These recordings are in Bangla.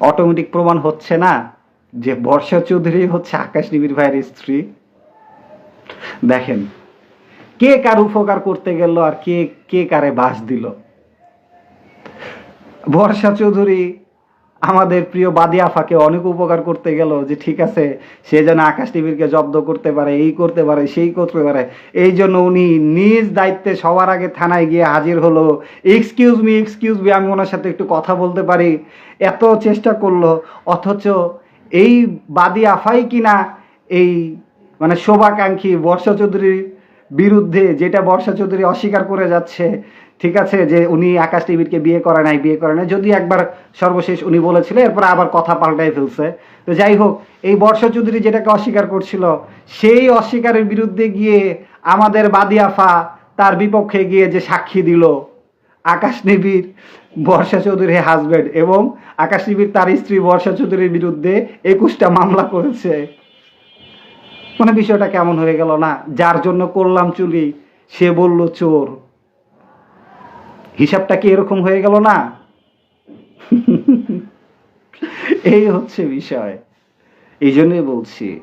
অটোমেটিক প্রমাণ হচ্ছে না যে বর্ষা চৌধুরী হচ্ছে আকাশ নিবির ভাইয়ের স্ত্রী। দেখেন, কে কার উপকার করতে গেল আর কে কে কারে বাস দিল? বর্ষা চৌধুরী আমাদের প্রিয় বাদি আফাকে অনেক উপকার করতে গেল যে ঠিক আছে, সে যেন আকাশ টিভিরকে জব্দ করতে পারে, এই করতে পারে, সেই করতে পারে। এই জন্য উনি নিজ দায়িত্বে সবার আগে থানায় গিয়ে হাজির হলো। এক্সকিউজ মি এক্সকিউজ মি আমি ওনার সাথে একটু কথা বলতে পারি। এত চেষ্টা করল, অথচ এই বাদি আফাই কিনা এই মানে শোভাকাঙ্ক্ষী বর্ষা চৌধুরীর বিরুদ্ধে যেটা বর্ষা চৌধুরী অস্বীকার করে যাচ্ছে, ঠিক আছে, যে উনি আকাশ টিভিরকে বিয়ে করে নাই, বিয়ে করে নাই, যদি একবার সর্বশেষ উনি বলেছিলেন এরপর আবার কথা পাল্টাই ফেলছে। তো যাই হোক, এই বর্ষা চৌধুরী যেটাকে অস্বীকার করছিল, সেই অস্বীকারের বিরুদ্ধে গিয়ে আমাদের বাদিয়াফা তার বিপক্ষে গিয়ে যে সাক্ষী দিল, আকাশ নিবিড় বর্ষা চৌধুরীর হাজবেন্ড এবং আকাশ নিবিড় তার স্ত্রী বর্ষা চৌধুরীর বিরুদ্ধে একুশটা মামলা করেছে। মানে বিষয়টা কেমন হয়ে গেল না? যার জন্য করলাম চুরি সে বলল চোর। হিসাবটা কি এরকম হয়ে গেল না? এই হচ্ছে বিষয়। এই জন্যই বলছি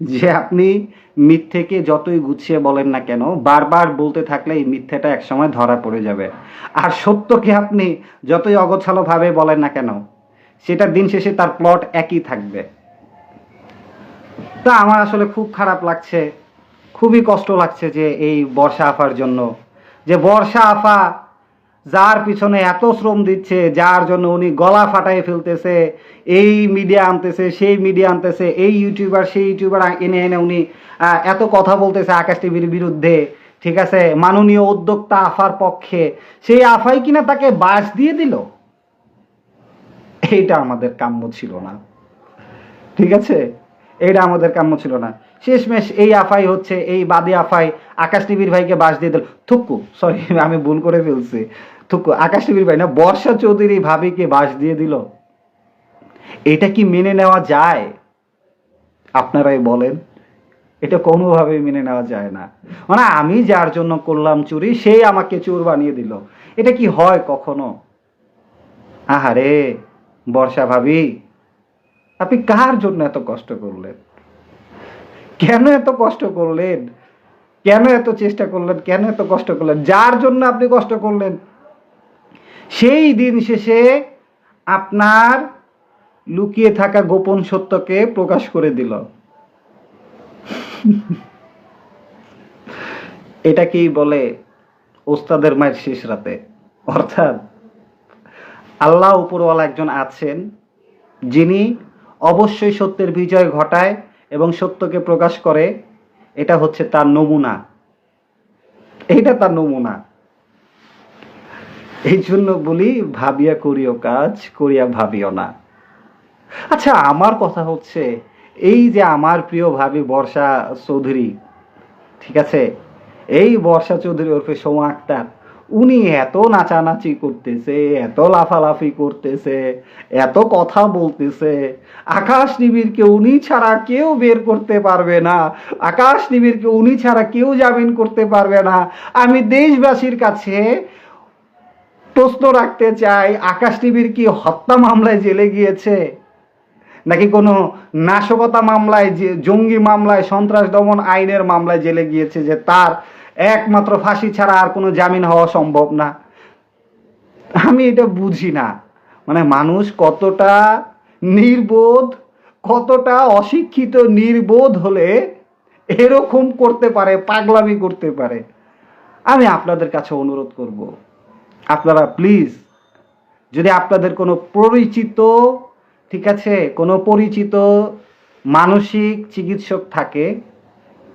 যে আপনি মিথ্যেকে যতই গুছিয়ে বলেন না কেন, বারবার বলতে থাকলে এই মিথ্যেটা একসময় ধরা পড়ে যাবে। আর সত্যকে আপনি যতই অগোছালোভাবে বলেন না কেন, সেটা দিন শেষে তার প্লট একই থাকবে। তা আমার আসলে খুব খারাপ লাগছে, খুবই কষ্ট লাগছে যে এই বর্ষা আফার জন্য। যে বর্ষা আফা যার পিছনে এত শ্রম দিচ্ছে, যার জন্য উনি গলা ফাটাই ফেলতেছে, এই মিডিয়া আনতেছে, সেই মিডিয়া আনতেছে, এই ইউটিউবার সেই ইউটিউবার এনে এনে উনি এত কথা বলতেছে আকাশ টিভির বিরুদ্ধে, ঠিক আছে? মাননীয় উদ্যোক্তা আফার পক্ষে। সেই আফাই কিনা তাকে বাস দিয়ে দিল? এইটা আমাদের কাম্য ছিল না। ঠিক আছে? এটা আমাদের কাম্য ছিল না। শেষমেশ এই আফাই হচ্ছে, এই বাদী আফাই আকাশ টিভির ভাইকে বাস দিয়ে দিল থুক্কু সরি আমি ভুল করে ফেলছি। থুক্কু আকাশ টিভির ভাই না, বর্ষা চৌধুরী ভাবিকে বাস দিয়ে দিল। এটা কি মেনে নেওয়া যায়? আপনারাই বলেন। এটা কোনোভাবেই মেনে নেওয়া যায় না। মানে আমি যার জন্য করলাম চুরি, সেই আমাকে চোর বানিয়ে দিল। এটা কি হয় কখনো? আহারে, বর্ষা ভাবি আপনি কার জন্য এত কষ্ট করলেন? কেন এত কষ্ট করলেন? কেন এত চেষ্টা করলেন? কেন এত কষ্ট করলেন? যার জন্য আপনি কষ্ট করলেন? সেই দিন শেষে আপনার লুকিয়ে থাকা গোপন সত্যকে প্রকাশ করে দিল। এটাকেই বলে ওস্তাদের মায়ের শেষ রাতে? অর্থাৎ আল্লাহ উপরওয়ালা একজন আছেন যিনি অবশ্যই সত্যের বিজয় ঘটায় এবং সত্যকে প্রকাশ করে। এটা হচ্ছে তার নমুনা। এইটা তার নমুনা। এই জন্য বলি, ভাবিয়া করিও কাজ, করিয়া ভাবিও না। আচ্ছা আমার কথা হচ্ছে, এই যে আমার প্রিয় ভাবি বর্ষা চৌধুরী, ঠিক আছে? এই বর্ষা চৌধুরী ওরফে সোমা আক্তার উনি এত নাচানাচি করতেছে, এত লাফালাফি করতেছে, এত কথা বলতেছে, আকাশ নিবিড়কে উনি ছাড়া কেউ বের করতে পারবে না, আকাশ নিবিড়কে উনি ছাড়া কেউ জামিন করতে পারবে না। আমি দেশবাসীর কাছে প্রশ্ন রাখতে চাই, আকাশ টিভির কি হত্যা মামলায় জেলে গিয়েছে? নাকি কোনো নাশকতা মামলায় যে জঙ্গি মামলায় সন্ত্রাস দমন আইনের মামলায় জেলে গিয়েছে যে তার একমাত্র ফাঁসি ছাড়া আর কোনো জামিন হওয়া সম্ভব না। আমি এটা বুঝি না। মানে মানুষ কতটা নির্বোধ, কতটা অশিক্ষিত, নির্বোধ হলে এরকম করতে পারে, পাগলামি করতে পারে। আমি আপনাদের কাছে অনুরোধ করব, আপনারা প্লিজ যদি আপনাদের কোনো পরিচিত, ঠিক আছে, কোনো পরিচিত মানসিক চিকিৎসক থাকে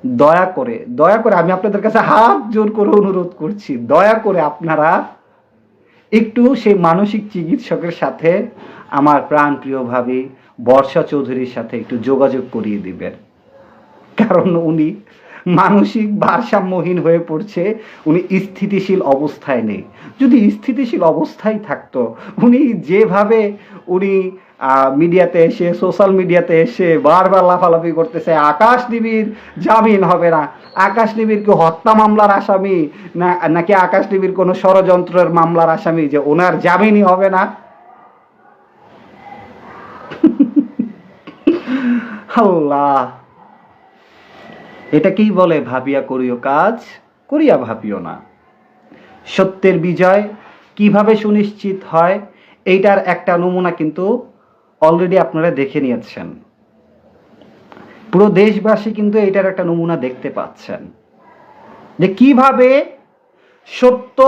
দয়া করে দয়া করে আমি আপনাদের কাছে হাত জোর করে অনুরোধ করছি, দয়া করে আপনারা একটু সেই মানসিক চিকিৎসকের সাথে আমার প্রাণ প্রিয় ভাবি বর্ষা চৌধুরীর সাথে একটু যোগাযোগ করিয়ে দিবেন। কারণ উনি মানসিক ভারসাম্যহীন হয়ে পড়ছে, উনি স্থিতিশীল অবস্থায় নেই। যদি স্থিতিশীল অবস্থায় থাকতো, উনি যেভাবে উনি মিডিয়াতে এসে, সোশ্যাল মিডিয়াতে এসে বারবার লাফালাফি করতেছে, আকাশ নিবিড় জামিন হবে না। আকাশ নিবিড় কি হত্যা মামলার আসামি? না, নাকি আকাশ নিবিড় কোনো ষড়যন্ত্রের মামলার আসামি যে ওনার জামিনই হবে না? আল্লাহ। এটাকেই বলে ভাবিয়া করিও কাজ? করিয়া ভাবিও না। সত্যের বিজয় কীভাবে সুনিশ্চিত হয়, এইটার একটা নমুনা কিন্তু অলরেডি আপনারা দেখে নিয়েছেন। পুরো দেশবাসী কিন্তু এটার একটা নমুনা দেখতে পাচ্ছেন। যে কীভাবে সত্য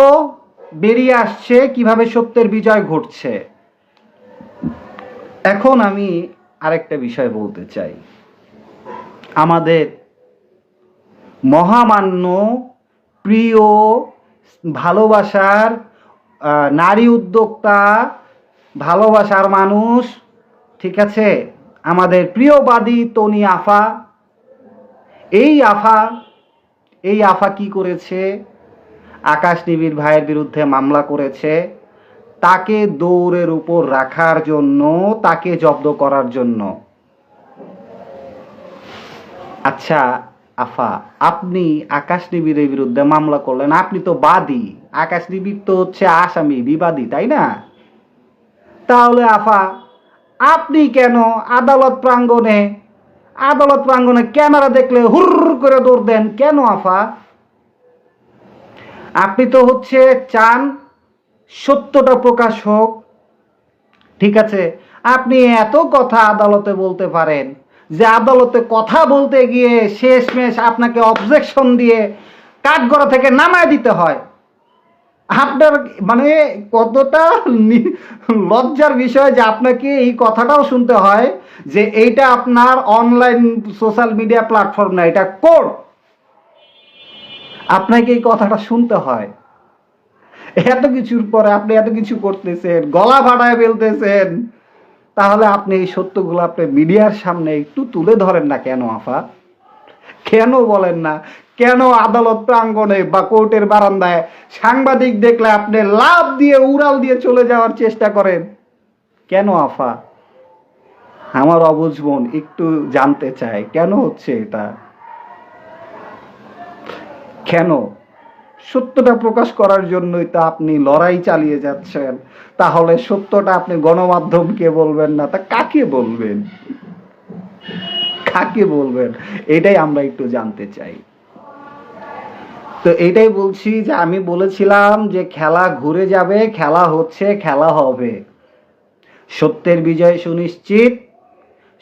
বেরিয়ে আসছে, কীভাবে সত্যের বিজয় ঘটছে। এখন আমি আরেকটা বিষয় বলতে চাই। আমাদের মহামান্য, প্রিয়, ভালোবাসার নারী উদ্যোক্তা, ভালোবাসার মানুষ ঠিক আছে? আমাদের প্রিয়বাদী তনি আফা। এই আফা এই আফা কি করেছে? আকাশ নিবিড় ভাইয়ের বিরুদ্ধে মামলা করেছে। তাকে দৌড়ের উপর রাখার জন্য, তাকে জব্দ করার জন্য। আচ্ছা আফা, আপনি আকাশ নিবিড়ের বিরুদ্ধে মামলা করলেন। আপনি তো বাদী। আকাশ নিবিড় তো হচ্ছে আসামি, বিবাদী, তাই না? তাহলে আফা আপনি কেন আদালত প্রাঙ্গণে আদালত প্রাঙ্গণে ক্যামেরা দেখলে হুর করে দৌড় দেন? কেন আফা? আপনি তো হচ্ছে চান সত্যটা প্রকাশ হোক। ঠিক আছে? আপনি এত কথা আদালতে বলতে পারেন যে আদালতে কথা বলতে গিয়ে শেষমেশ আপনাকে অবজেকশন দিয়ে কাঠগড়া থেকে নামায় দিতে হয়। আপনার মানে কতটা লজ্জার বিষয় যে আপনাকে এই কথাটাও শুনতে হয় যে এইটা আপনার অনলাইন সোশ্যাল মিডিয়া প্ল্যাটফর্ম না, এটা কোর্ট আপনাকে এই কথাটা শুনতে হয়। এত কিছুর পরে আপনি এত কিছু করতেছেন, গলা ভাড়ায় ফেলতেছেন, তাহলে আপনি এই সত্যগুলো আপনি মিডিয়ার সামনে একটু তুলে ধরেন না কেন, আফা? কেন বলেন না? কেন আদালত প্রাঙ্গণে বা কোর্টের বারান্দায় সাংবাদিক দেখলে আপনি লাভ দিয়ে উড়াল দিয়ে চলে যাওয়ার চেষ্টা করেন? কেন আফা? আমার অবুঝ বোন একটু জানতে চায়, কেন হচ্ছে এটা? কেন? সত্যটা প্রকাশ করার জন্যই তো আপনি লড়াই চালিয়ে যাচ্ছেন। তাহলে সত্যটা আপনি গণমাধ্যমকে বলবেন না, তা কাকে বলবেন? কাকে বলবেন? এটাই আমরা একটু জানতে চাই। তো এটাই বলছি যে আমি বলেছিলাম যে খেলা ঘুরে যাবে, খেলা হচ্ছে, খেলা হবে। সত্যের বিজয় সুনিশ্চিত,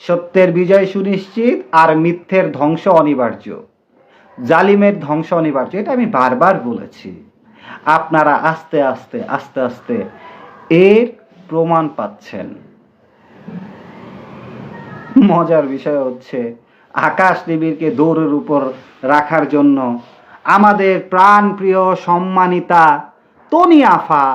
সত্যের বিজয় সুনিশ্চিত আর মিথ্যের ধ্বংস অনিবার্য। জালিমের ধ্বংস অনিবার্য, এটা আমি বারবার বলেছি। আপনারা আস্তে আস্তে আস্তে আস্তে এর প্রমাণ পাচ্ছেন। মজার বিষয় হচ্ছে আকাশ দেবীরকে দৌড়ের উপর রাখার জন্য আমাদের প্রাণপ্রিয় সম্মানিতা তনি আফা।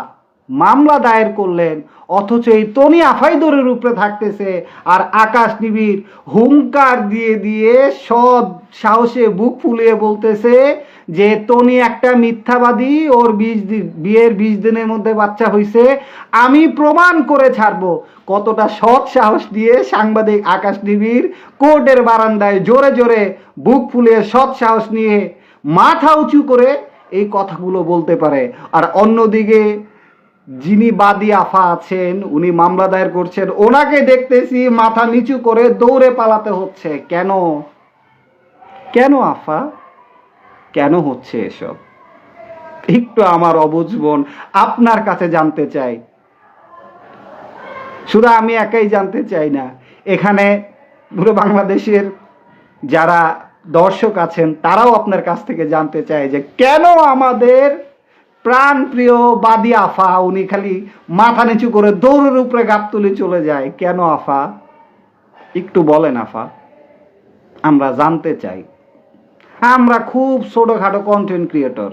মামলা দায়ের করলেন, অথচ এই তনি আফাই দৌড়ের উপরে থাকতেছে আর আকাশ নিবিড় হুঙ্কার দিয়ে দিয়ে সব সাহসে বুক ফুলিয়ে বলতেছে যে, তনি একটা মিথ্যাবাদী, ওর বিশ দিন বিয়ের বিশ দিনের মধ্যে বাচ্চা হইছে, আমি প্রমাণ করে ছাড়বো। কতটা সৎ সাহস দিয়ে সাংবাদিক আকাশ নিবিড় কোর্টের বারান্দায় জোরে জোরে বুক ফুলিয়ে সৎ সাহস নিয়ে মাথা উঁচু করে এই কথাগুলো বলতে পারে। আর অন্যদিকে যিনি বাদী আফা আছেন, উনি মামলা দায়ের করছেন, ওনাকে দেখতেছি মাথা নিচু করে দৌড়ে পালাতে হচ্ছে। কেন? কেন আফা? কেন হচ্ছে এসব? একটু আমার অবুঝ বোন, আপনার কাছে জানতে চাই। শুধু আমি একাই জানতে চাই না, এখানে পুরো বাংলাদেশের যারা দর্শক আছেন, তারাও আপনার কাছ থেকে জানতে চায় যে কেন আমাদের প্রাণ প্রিয় বাদি আফা, উনি খালি মাথা নিচু করে দৌড়ের উপরে গাপ তুলে চলে যায়। কেন আফা? একটু বলেন আফা। আমরা জানতে চাই। আমরা খুব ছোটোখাটো কন্টেন্ট ক্রিয়েটর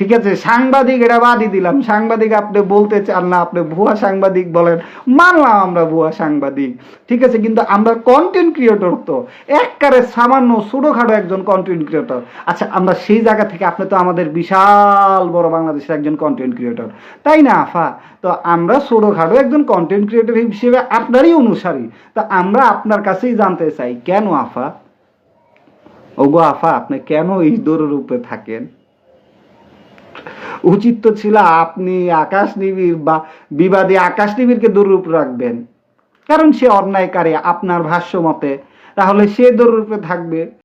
ঠিক আছে, সাংবাদিক এটা বাদই দিলাম। সাংবাদিক আপনি বলতে চান না, আপনি ভুয়া সাংবাদিক বলেন। মানলাম আমরা ভুয়া সাংবাদিক। ঠিক আছে, কিন্তু আমরা কন্টেন্ট ক্রিয়েটর তো। একবারে সামান্য ছোটোখাটো একজন কন্টেন্ট ক্রিয়েটর আচ্ছা আমরা সেই জায়গা থেকে আপনি তো আমাদের বিশাল বড় বাংলাদেশের একজন কন্টেন্ট ক্রিয়েটর তাই না, আফা? তো আমরা ছোটোখাটো একজন কন্টেন্ট ক্রিয়েটর হিসেবে আপনারই অনুসারী। তা আমরা আপনার কাছেই জানতে চাই। কেন, আফা? ওগো, আফা, আপনি কেন এই দৌড়ের উপরে থাকেন? উচিত তো ছিল আপনি আকাশ নিবির বা বিবাদী আকাশ নিবিড়কে দুরূপ রাখবেন। কারণ সে অন্যায়কারী, আপনার ভাষ্য মতে তাহলে সে দুরূপে থাকবে।